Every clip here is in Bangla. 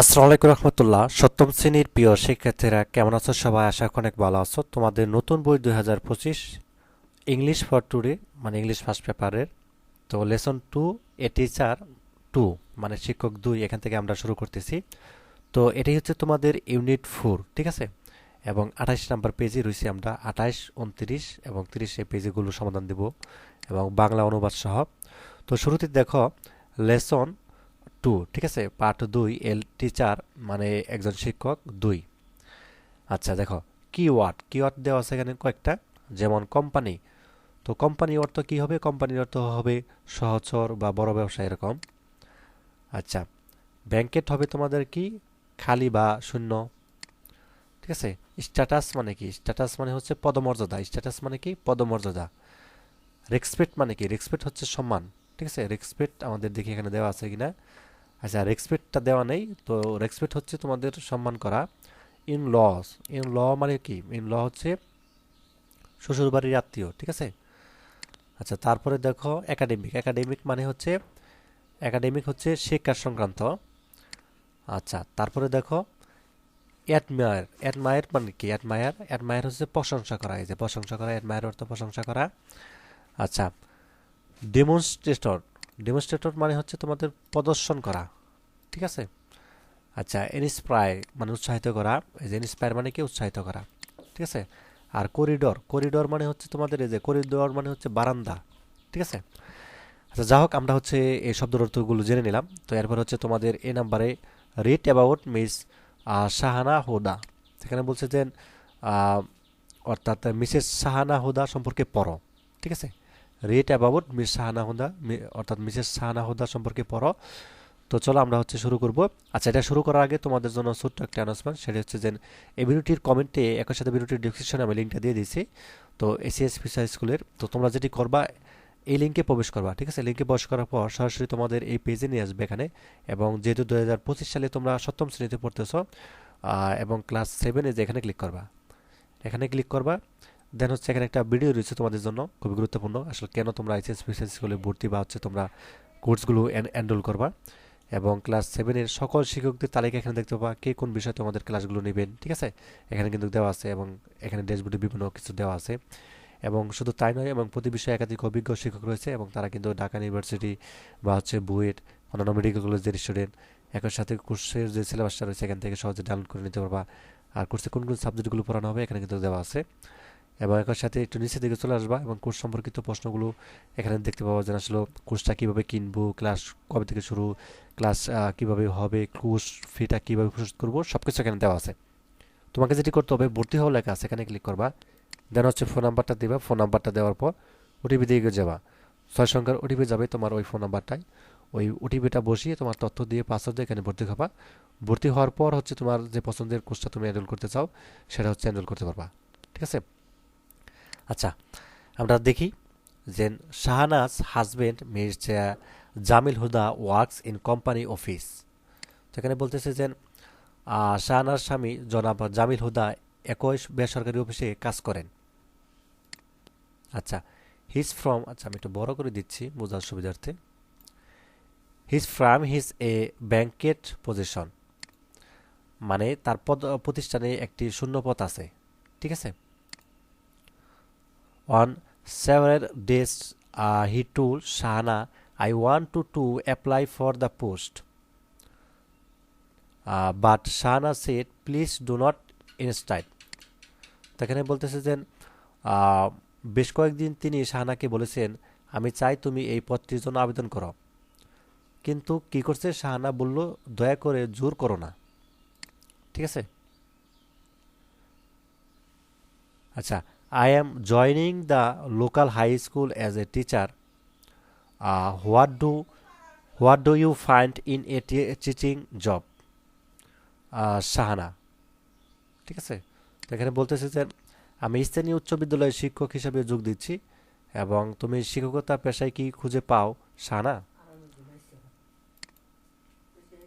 আসসালামু আলাইকুম রহমতুল্লাহ। সপ্তম শ্রেণির প্রিয় শিক্ষার্থীরা কেমন আছো? সবাই আশা অনেক ভালো আছো। তোমাদের নতুন বই দুই হাজার পঁচিশ ইংলিশ ফর টুডে মানে ইংলিশ ফার্স্ট পেপারের তো lesson two a teacher two মানে শিক্ষক দুই, এখান থেকে আমরা শুরু করতেছি। তো এটাই হচ্ছে তোমাদের ইউনিট ফোর ঠিক আছে? এবং আঠাইশ নাম্বার পেজে রয়েছি আমরা। আঠাইশ, উনত্রিশ এবং তিরিশ এই পেজগুলো সমাধান দেব এবং বাংলা অনুবাদ সহ। তো শুরুতে দেখো লেসন টু, ঠিক আছে? পার্ট দুই, এল, টিচার মানে একজন শিক্ষক, দুই। আচ্ছা দেখো, কিওয়ার্ড কিওয়ার্ড দেওয়া আছে এখানে কয়েকটা। যেমন কোম্পানি, তো কোম্পানি অর্থ কি হবে? কোম্পানির অর্থ হবে সহচর বা বড় ব্যবসা, এরকম। আচ্ছা ব্যাংকেট হবে তোমাদের কি? খালি বা শূন্য। ঠিক আছে? স্ট্যাটাস মানে কি? স্ট্যাটাস মানে হচ্ছে পদমর্যাদা। স্ট্যাটাস মানে কি? পদমর্যাদা। রেসপেক্ট মানে কি? রেসপেক্ট হচ্ছে সম্মান। ঠিক আছে? রেসপেক্ট আমাদের দেখি এখানে দেওয়া আছে কিনা? আচ্ছা রেসপেক্টটা দেওয়া নেই। তো রেসপেক্ট হচ্ছে তোমাদের সম্মান করা। ইন লস ইন ল মানে কি? ইন ল হচ্ছে শ্বশুরবাড়ির আত্মীয়, ঠিক আছে? আচ্ছা তারপরে দেখো একাডেমিক একাডেমিক মানে হচ্ছে একাডেমিক হচ্ছে শিক্ষা সংক্রান্ত। আচ্ছা তারপরে দেখো অ্যাডমায়ার অ্যাডমায়ার মানে কি? অ্যাডমায়ার অ্যাডমায়ার হচ্ছে প্রশংসা করা। এই যে প্রশংসা করা অ্যাডমায়ার অর্থ প্রশংসা করা। আচ্ছা ডেমনস্ট্রেটর ডেমনস্ট্রেটর মানে হচ্ছে তোমাদের প্রদর্শন করা, ঠিক আছে? আচ্ছা ইনস্পায়ার মানে উৎসাহিত করা, এই যে ইনস্পায়ার মানে কি? উৎসাহিত করা, ঠিক আছে? আর করিডোর করিডোর মানে হচ্ছে তোমাদের এই যে করিডোর মানে হচ্ছে বারান্দা, ঠিক আছে? আচ্ছা যা হোক, আমরা হচ্ছে এই শব্দের অর্থগুলো জেনে নিলাম। তো এরপর হচ্ছে তোমাদের এ নাম্বারে write about Miss Shahana Hoda. সেখানে বলছে যে অর্থাৎ মিসেস শাহানা হুদা সম্পর্কে পড়ো, ঠিক আছে? Write about Miss Shahana Huda অর্থাৎ মিসেস শাহানা হুদা সম্পর্কে পড়ো। তো চলো আমরা হচ্ছে শুরু করব। আচ্ছা এটা শুরু করার আগে তোমাদের জন্য ছোট্ট একটা অ্যানাউন্সমেন্ট সেটা হচ্ছে যে এই ভিডিওটির কমেন্টে, একই সাথে ভিডিওটির ডিসক্রিপশনে আমি লিঙ্কটা দিয়ে দিয়েছি। তো এসিএস ফিসা স্কুলের তো তোমরা যেটি করবা, এই লিঙ্কে প্রবেশ করবা, ঠিক আছে? লিঙ্কে প্রবেশ করার পর সরাসরি তোমাদের এই পেজে নিয়ে আসবে এখানে। এবং যেহেতু দু হাজার পঁচিশ সালে তোমরা সপ্তম শ্রেণীতে পড়তেছ এবং ক্লাস সেভেনে যে এখানে ক্লিক করবা, এখানে ক্লিক করবা। দেন হচ্ছে এখানে একটা ভিডিও রয়েছে তোমাদের জন্য, খুবই গুরুত্বপূর্ণ। আসলে কেন তোমরা আইসিএস ফিসিএস স্কুলে ভর্তি বা হচ্ছে তোমরা কোর্সগুলো এনরোল করবা? এবং ক্লাস সেভেনের সকল শিক্ষকদের তালিকা এখানে দেখতে পাবা কে কোন বিষয়ে তোমাদের ক্লাসগুলো নেবেন, ঠিক আছে? এখানে কিন্তু দেওয়া আছে এবং এখানে ড্যাশবোর্ডে বিভিন্ন কিছু দেওয়া আছে। এবং শুধু তাই নয়, এবং প্রতি বিষয়ে একাধিক অভিজ্ঞ শিক্ষক রয়েছে এবং তারা কিন্তু ঢাকা ইউনিভার্সিটি বা হচ্ছে বুয়েট, অন্যান্য মেডিকেল কলেজের স্টুডেন্ট একই সাথে কোর্সের যে সিলেবাসটা রয়েছে এখান থেকে সহজে ডাউনলোড করে নিতে পারবা। আর কোর্সে কোন কোন সাবজেক্টগুলো পড়ানো হবে এখানে কিন্তু দেওয়া আছে। এবং একই সাথে একটু নিচের দিকে চলে আসবা এবং কোর্স সম্পর্কিত প্রশ্নগুলো এখানে দেখতে পাবো যে আসলে কোর্সটা কীভাবে কিনবো, ক্লাস কবে থেকে শুরু, ক্লাস কীভাবে হবে, কোর্স ফিটা কীভাবে প্রস্তুত করব সব কিছু এখানে দেওয়া আছে। তোমাকে যেটি করতে হবে, ভর্তি হওয়া লেখা আছে, এখানে ক্লিক করবা। দেন হচ্ছে ফোন নাম্বারটা দিবা ফোন নাম্বারটা দেওয়ার পর ওটিপি দিয়ে যাবা। ছয় সংখ্যার ওটিপি যাবে তোমার ওই ফোন নাম্বারটাই ওই ওটিপিটা বসিয়ে তোমার তথ্য দিয়ে পাসওয়ার্ড দিয়ে এখানে ভর্তি হবা। ভর্তি হওয়ার পর হচ্ছে তোমার যে পছন্দের কোর্সটা তুমি এনরোল করতে চাও, সেটা হচ্ছে এনরোল করতে পারবা। ঠিক আছে? আচ্ছা আমরা দেখি যে Shahana's husband Mirza Jamil Huda works in company office সেখানে বলতেছে যে শাহানার স্বামী জনাব জামিল হুদা একই বেসরকারি অফিসে কাজ করেন। আচ্ছা হিজ ফ্রম আচ্ছা আমি একটু বড় করে দিচ্ছি বোঝার সুবিধার্থে। His from his a banquet position মানে তার পদ, প্রতিষ্ঠানে একটি শূন্যপদ আছে, ঠিক আছে? On several days, uh, he told Shahana, I want to, to apply for the post. Uh, but Shahana said, please do not instate. এখানে বলতেছে যে বেশ কয়েকদিন তিনি শাহানাকে বলেছেন আমি চাই তুমি এই পদটির জন্য আবেদন করো কিন্তু কি করছে শাহানা বলল দয়া করে জোর করো না ঠিক আছে আচ্ছা I am joining the local high school as a teacher. Uh, what do what do you find in a teaching job? Uh, Shahana ঠিক আছে? এখানে বলতেছে যে আমি স্থানীয় উচ্চ বিদ্যালয়ের শিক্ষক হিসেবে যোগ দিচ্ছি এবং তুমি শিক্ষকতা পেশায় কি খুঁজে পাও? শাহানা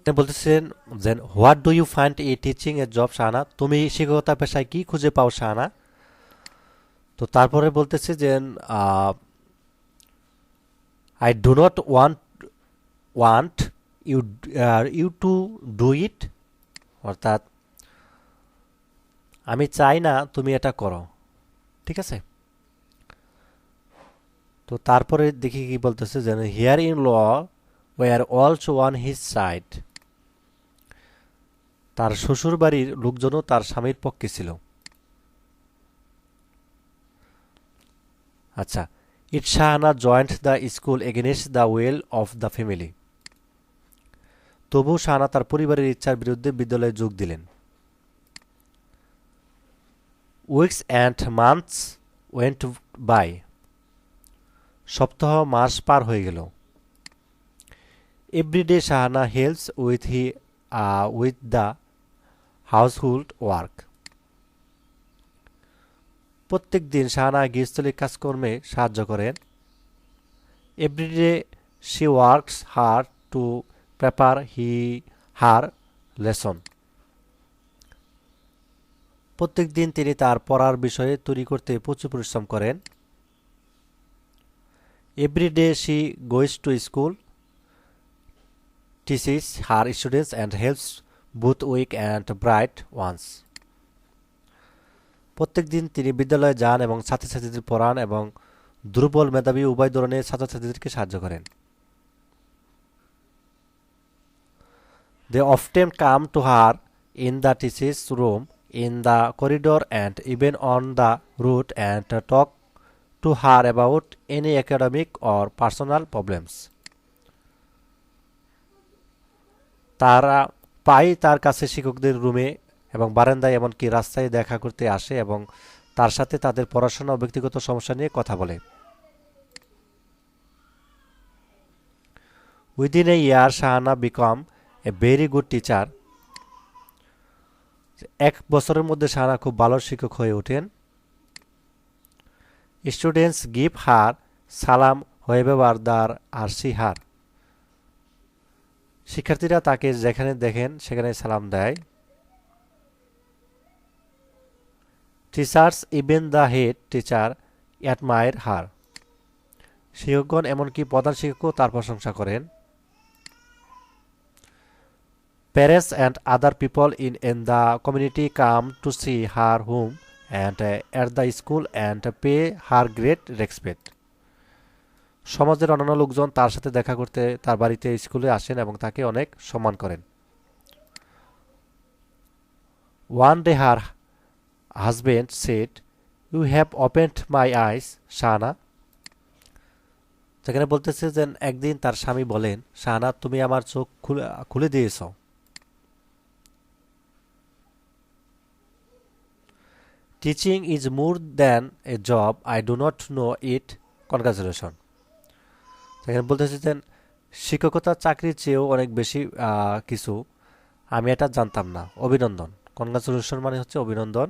বলতেছেন যে what do you find a teaching a job Shahana তুমি শিক্ষকতা পেশায় কি খুঁজে পাও শাহানা তো তারপরে বলতেছে যে I do not want want you you to do it অর্থাৎ, আমি চাই না তুমি এটা করো। ঠিক আছে? তো তারপরে দেখি কি বলতেছে যে here in law were also one his side তার শ্বশুর বাড়ির লোকজনও তার স্বামীর পক্ষে ছিল। আচ্ছা it Shahana joined the school against the will of the family. তবু শাহানা তার পরিবারের ইচ্ছার বিরুদ্ধে বিদ্যালয়ে যোগ দিলেন। Weeks and months went by. সপ্তাহ মাস পার হয়ে গেল। Every day Shahana helps with he with the household work. প্রত্যেক দিন শাহানা গৃহস্থলী কাজকর্মে সাহায্য করেন। Every day she works her to prepare he her lesson. প্রত্যেক দিন তিনি তার পড়ার বিষয়ে তৈরি করতে প্রচুর পরিশ্রম করেন। Every day she goes to school teaches her students and helps both weak and bright ones. প্রত্যেক দিন তিনি বিদ্যালয়ে যান এবং ছাত্রছাত্রীদের পড়ান এবং দুর্বল মেধাবী উভয় ধরনের ছাত্রছাত্রীদেরকে সাহায্য করেন। They often come to her in the teachers room in the corridor and even on the route and talk to her about any academic or personal problems তারা, পাই তার কাছে শিক্ষকদের রুমে এবং বারান্দায় এমনকি রাস্তায় দেখা করতে আসে এবং তার সাথে তাদের পড়াশোনা ও ব্যক্তিগত সমস্যা নিয়ে কথা বলে। Within a year Shahana become a very good teacher এক বছরের মধ্যে শাহানা খুব ভালো শিক্ষক হয়ে ওঠেন। স্টুডেন্টস গিভ হার সালাম হোয়েবেবার দার আর সি হার। শিক্ষার্থীরা তাকে যেখানে দেখেন, সেখানে সালাম দেয়। Teachers even the head teacher admire her শিক্ষকগণ এমনকি প্রধান শিক্ষকও তার প্রশংসা করেন। Parents and other people in in the community come to see her home and at the school and pay her great respect সমাজের অন্যান্য লোকজন তার সাথে দেখা করতে তার বাড়িতে স্কুলে আসেন এবং তাকে অনেক সম্মান করেন। One day her husband said you have opened my eyes Shahana যেখানে বলতেছে যে, একদিন তার স্বামী বলেন শাহানা তুমি আমার চোখ খুলে খুলে দিয়েছ। Teaching is more than a job I do not know it congratulation সেখানে বলতেছে যে, শিক্ষকতা, চাকরির চেয়েও অনেক বেশি কিছু। আমি এটা জানতাম না। অভিনন্দন। কনগ্রাচুলেশন মানে হচ্ছে অভিনন্দন।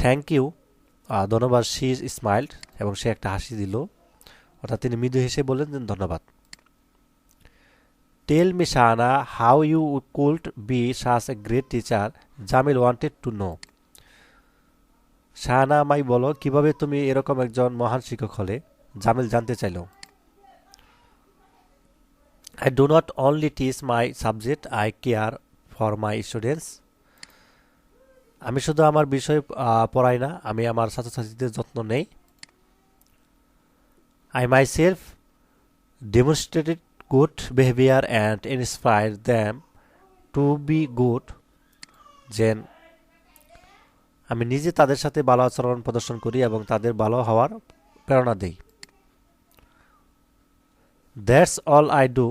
থ্যাংক ইউ ধন্যবাদ, শি স্মাইল্ড এবং সে একটা হাসি দিল। অর্থাৎ তিনি মৃদু হেসে বললেন ধন্যবাদ। Tell me Shahana, how you could be such a great teacher, Jamil wanted to know. Shahana আমাই বলো, কীভাবে তুমি এরকম একজন মহান শিক্ষক হলে? জামিল জানতে চাইল। I do not only teach my subject I care for my students আমি শুধু আমার বিষয় পড়াই না, আমি আমার ছাত্রছাত্রীদের যত্ন নেই। I myself demonstrated good behaviour and inspire them to be good যেন আমি নিজে তাদের সাথে ভালো আচরণ প্রদর্শন করি এবং তাদের ভালো হওয়ার প্রেরণা দিই। That's all I do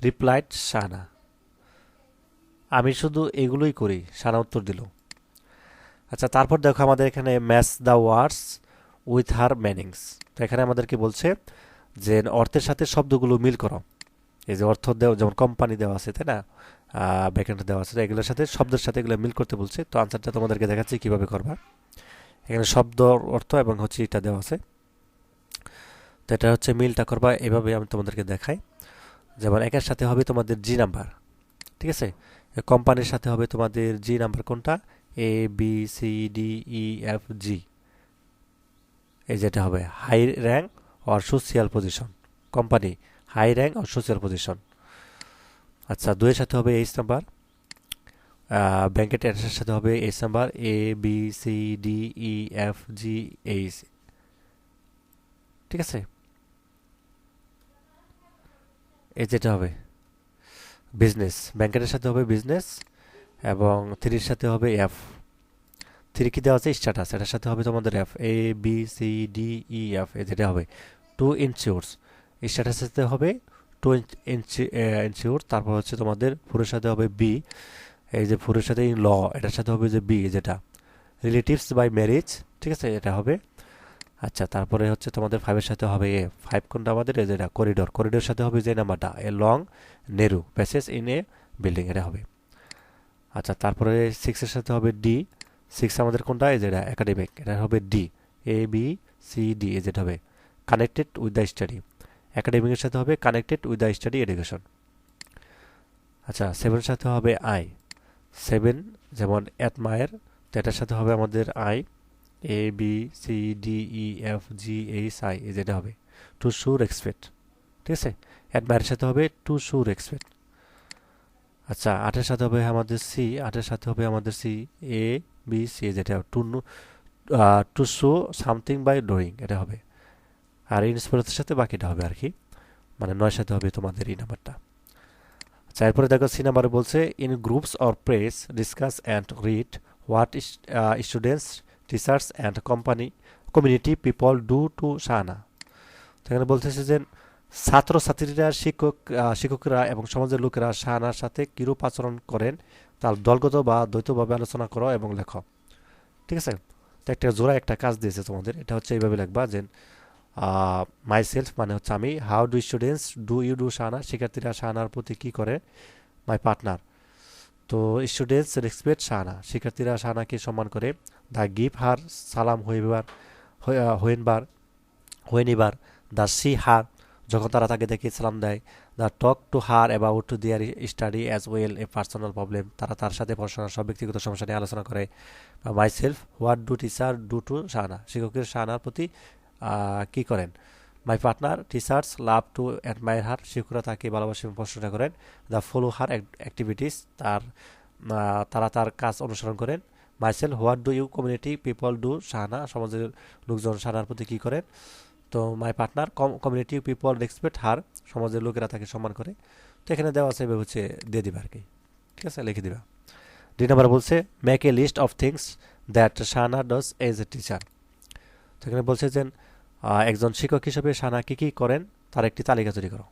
replied Shahana আমি শুধু এগুলোই করি সানা উত্তর দিল। আচ্ছা তারপর দেখো আমাদের এখানে match the words with her meanings তো এখানে আমাদেরকে বলছে? যে অর্থের সাথে শব্দগুলো মিল করো। এই যে অর্থ দেওয়া, যেমন কোম্পানি দেওয়া আছে, তাই না? ব্যাকেন্ড দেওয়া আছে, এগুলোর সাথে, শব্দের সাথে এগুলো মিল করতে বলছে। তো আনসারটা তোমাদেরকে দেখাচ্ছি কীভাবে করবা। এখানে শব্দ, অর্থ এবং হচ্ছে এটা দেওয়া আছে। তো এটা হচ্ছে মিলটা করবা, এভাবে আমি তোমাদেরকে দেখাই। যেমন, একের সাথে হবে তোমাদের জি নাম্বার ঠিক আছে? কোম্পানির সাথে হবে তোমাদের জি নাম্বার কোনটা? A B C D E F G এই যেটা হবে high rank or social position company high rank or social position আচ্ছা দুইয়ের সাথে হবে এইচ নাম্বার ব্যাংকের অ্যাড্রেসের সাথে হবে H number A B C D E F G H ঠিক আছে? এই যেটা হবে বিজনেস ব্যাংকের সাথে হবে বিজনেস এবং থ্রির সাথে হবে এফ থ্রি কি দেওয়া আছে? স্ট্যাটাস এটার সাথে হবে তোমাদের F A B C D E F A যেটা হবে। টু ইনশিওর্স স্ট্যাটাসের সাথে হবে টু ইনশিওর তারপর হচ্ছে তোমাদের ফোরের সাথে হবে বি এই যে ফোরের সাথে ল এটার সাথে হবে যে বি যেটা। রিলেটিভস বাই ম্যারেজ ঠিক আছে? এটা হবে। আচ্ছা তারপরে হচ্ছে তোমাদের ফাইভের সাথে হবে এ ফাইভ কোনটা আমাদের? যেটা করিডোর করিডোর সাথে হবে যে নাম্বারটা? A long narrow passage in a building এটা হবে। আচ্ছা তারপরে সিক্সের সাথে হবে ডি সিক্স আমাদের কোনটা? এই যেটা একাডেমিক এটা হবে D A B C D A যেটা হবে। কানেক্টেড উইথ দ্য স্টাডি একাডেমিকের সাথে হবে connected with the study education আচ্ছা সেভেনের সাথে হবে আই সেভেন যেমন অ্যাটমায়ের তো এটার সাথে হবে আমাদের I A B C D E F G H I যেটা হবে। টু শু রেসপেক্ট ঠিক আছে? অ্যাডমায়ারের সাথে হবে টু শু রেসপেক্ট আচ্ছা আটের সাথে হবে আমাদের সি, আটের সাথে হবে আমাদের সি এ, বি, সি যেটা to to show something by drawing এটা হবে। আর ইনস্পিরেশনের সাথে বাকিটা হবে আর কি। মানে নয় সাথে হবে তোমাদের এই নাম্বারটা। আচ্ছা এরপরে দেখো সি নাম্বারে বলছে in groups or pairs discuss and read what students teachers and company community people do to Shahana সেখানে বলতেছে যে ছাত্রছাত্রীরা, শিক্ষক শিক্ষকরা এবং সমাজের লোকেরা শাহানার সাথে কিরূপ আচরণ করেন তার দলগত বা দ্বৈতভাবে আলোচনা করো এবং লেখো। ঠিক আছে? তো একটা জোড়া একটা কাজ দিয়েছে তোমাদের। এটা হচ্ছে এইভাবে লিখবা যে মাই সেলফ মানে হচ্ছে আমি। How do students do you do Shahana শিক্ষার্থীরা শাহানার প্রতি কী করে? মাই পার্টনার তো স্টুডেন্টস রেসপেক্ট শাহানা শিক্ষার্থীরা শাহানাকে সম্মান করে। দ্য গিভ হার সালাম হইবার হইনবার, হইনিবার দ্য সি হার যখন তারা তাকে দেখে সালাম দেয় the talk to her about to their study as well a personal problem তারা তার সাথে পড়াশোনার সব ব্যক্তিগত সমস্যা নিয়ে আলোচনা করে। Myself what do teacher do to Shahana শিক্ষকের শাহানার প্রতি কি করেন? My partner teachers love to admire her শিক্ষকরা তাকে ভালোবাসে প্রশ্নটা করেন। দ্য ফলো হার অ্যাক্টিভিটিস তার তারা তার কাজ অনুসরণ করেন। Myself what do you community people do Shahana সমাজের লোকজন শাহানার প্রতি কী করেন? তো my partner community people respect her সমাজের লোকেরা তাকে সম্মান করে। তো এখানে দেওয়া আছে এভাবে হচ্ছে দিয়ে দিবা আর কি। ঠিক আছে? লিখে দিবা। দুই নম্বর বলছে make a list of things that Shahana does as a teacher তো এখানে বলছে যে একজন শিক্ষক হিসেবে শাহানা কী কী করেন, তার একটি তালিকা তৈরি করো।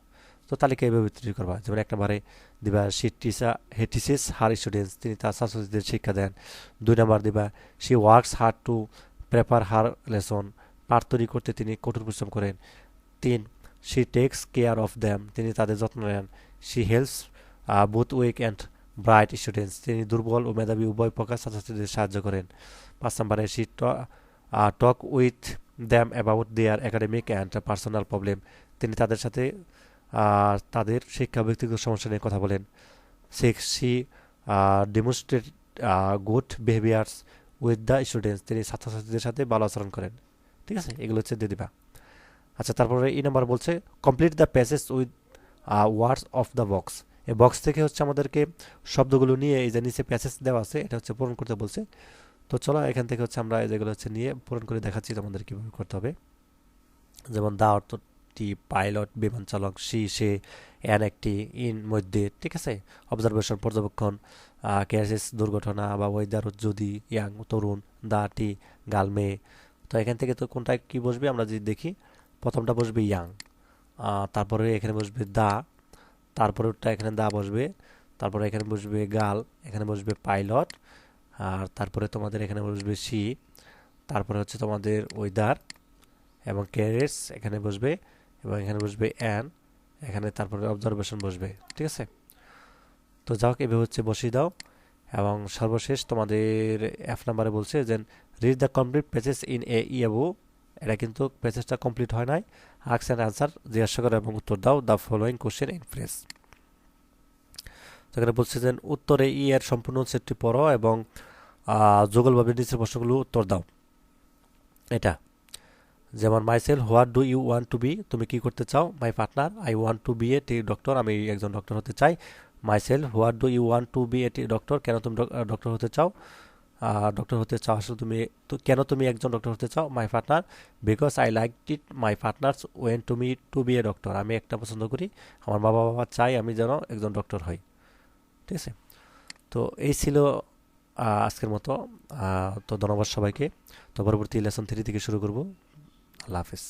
তো তালিকা এভাবে তৈরি করবা। যেমন একটা বারে দিবা she teacher he teaches her students তিনি তার ছাত্রছাত্রীদের শিক্ষা দেন। দুই নম্বর দিবা she works hard to prepare her lesson পাঠ তৈরি করতে তিনি কঠোর পরিশ্রম করেন। তিন she takes care of them তিনি তাদের যত্ন নেন। She helps both weak and bright students তিনি দুর্বল ও মেধাবী উভয় প্রকার ছাত্রছাত্রীদের সাহায্য করেন। পাঁচ নম্বরে she talk with them about their academic and personal problem তিনি তাদের সাথে তাদের শিক্ষা ব্যক্তিগত সমস্যা নিয়ে কথা বলেন। Six she demonstrate good behaviours with the students তিনি ছাত্রছাত্রীদের সাথে ভালো আচরণ করেন। ঠিক আছে? এগুলো হচ্ছে দিয়ে দিবা। আচ্ছা তারপরে এই নাম্বার বলছে complete the passage with words of the box এই বক্স থেকে হচ্ছে আমাদেরকে শব্দগুলো নিয়ে এই যে নিচে প্যাসেজ দেওয়া আছে, এটা হচ্ছে পূরণ করতে বলছে। তো চলো, এখান থেকে হচ্ছে আমরা যেগুলো হচ্ছে নিয়ে পূরণ করে দেখাচ্ছি তোমাদের কীভাবে করতে হবে। যেমন দা অর্থটি পাইলট বিমান চালক সি সে অ্যান একটি ইন মধ্যে, ঠিক আছে? অবজারভেশন পর্যবেক্ষণ ক্যাসেস দুর্ঘটনা বা ওয়েদার যদি ইয়াং তরুণ দা টি, গাল, মেয়ে তো এখান থেকে তো কোনটা কি বসবে আমরা যদি দেখি, প্রথমটা বসবে ইয়াং তারপরে এখানে বসবে দা, তারপরে ওটা এখানে দা বসবে, তারপরে এখানে বসবে গাল, এখানে বসবে পাইলট, আর তারপরে তোমাদের এখানে বসবে সি, তারপরে হচ্ছে তোমাদের ওয়েদার এবং ক্যারেটস, এখানে বসবে, এবং এখানে বসবে অ্যান, এখানে তারপরে অবজারভেশন বসবে, ঠিক আছে? তো যাও এভাবে হচ্ছে বসিয়ে দাও। এবং সর্বশেষ তোমাদের এফ নাম্বারে বলছে যে read the complete pages in a ইয়েবু এটা কিন্তু পেজেসটা কমপ্লিট হয় নাই। আক্স অ্যান্ড আনসার জিজ্ঞাসা করো এবং উত্তর দাও the following question in phrase সেখানে বলছে যে, উত্তরে ই এর সম্পূর্ণ সেটটি পড়ো এবং যুগলভাবে নিচের প্রশ্নগুলো উত্তর দাও। এটা। যেমন myself what do you want to be তুমি কি করতে চাও? My partner I want to be a T doctor আমি একজন ডক্টর হতে চাই। Myself what do you want to be এটি ডক্টর কেন তুমি ডক্টর হতে চাও? ডক্টর হতে চাও আসলে তুমি, তো কেন তুমি একজন ডক্টর হতে চাও? My partner because I like it my partners want to me to be a doctor আমি একটা পছন্দ করি, আমার বাবা বাবা চাই আমি যেন একজন ডক্টর হই। ঠিক আছে? তো এই ছিল আজকের মতো। তো ধন্যবাদ সবাইকে। তো পরবর্তী লেসন থ্রি থেকে শুরু করব। আল্লাহ হাফিজ।